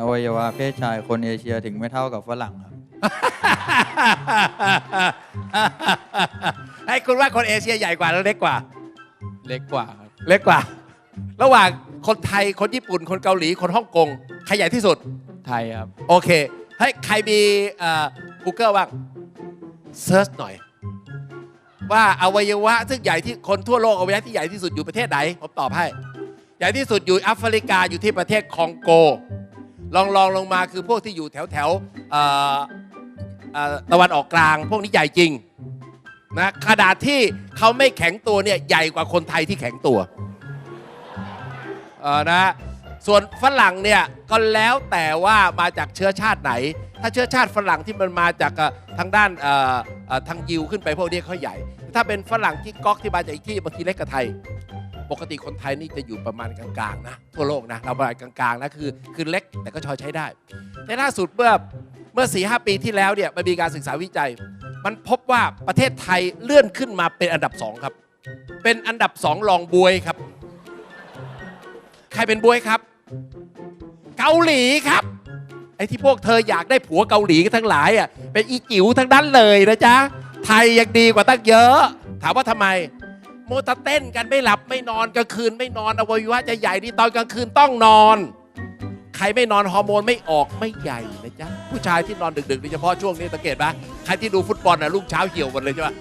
อวัยวะเพศชายคนเอเชียถึงไม่เท่ากับฝรั่งครับ ให้คุณว่าคนเอเชียใหญ่กว่าหรือเล็กกว่า เล็กกว่าครับ เล็กกว่า ระหว่างคนไทยคนญี่ปุ่น คนเกาหลีคนฮ่องกงใครใหญ่ที่สุด ไทยครับ โอเคให้ใครมีเอ่อ Google บ้างเซิร์ชหน่อย ว่าอวัยวะซึ่งใหญ่ที่คนทั่วโลกอวัยวะที่ใหญ่ที่สุดอยู่ประเทศไหนผมตอบให้ ใหญ่ที่สุดอยู่แอฟริกาอยู่ที่ประเทศคองโก ลองลองลงมาคือพวกที่อยู่แถวแถวตะวันออกกลาง พวกนี้ใหญ่จริงนะขนาดที่เขาไม่แข็งตัวเนี่ยใหญ่กว่าคนไทยที่แข็งตัวนะ ส่วนฝรั่งเนี่ยก็แล้วแต่ว่ามาจากเชื้อชาติไหน ถ้าเชื้อชาติฝรั่งที่มันมาจากทางด้านทางยิวขึ้นไปพวกนี้เขาใหญ่ ถ้าเป็นฝรั่งที่ก๊อกที่มาจากอีกที่บางทีเล็กกว่าไทย ปกติคนไทยนี่จะอยู่ประมาณกลางๆนะทั่วโลกนะเราประมาณกลางๆนะคือคือเล็กแต่ก็ชอใช้ได้ ในล่าสุดเมื่อเมื่อ4ีหปีที่แล้วเนี่ยมันมีการศึกษาวิจัย มันพบว่าประเทศไทยเลื่อนขึ้นมาเป็นอันดับสองครับ เป็นอันดับสองรองบวยครับ ใครเป็นบวยครับ เกาหลีครับ ไอ้ที่พวกเธออยากได้ผัวเกาหลีกันทั้งหลายอะเป็นอีจิ๋วทั้งนั้นเลยนะจ๊ะ ไทยยังดีกว่าตั้งเยอะ ถามว่าทำไมโมตะเต้นกันไม่หลับไม่นอนกลางคืนไม่นอนอวัยวะจะใหญ่นี่ตอนกลางคืนต้องนอน ใครไม่นอนฮอร์โมนไม่ออกไม่ใหญ่นะจ๊ะผู้ชายที่นอนดึกๆโดยเฉพาะช่วงนี้สังเกตปะใครที่ดูฟุตบอลนะลูกเช้าเหี่ยวหมดเลยใช่ปะ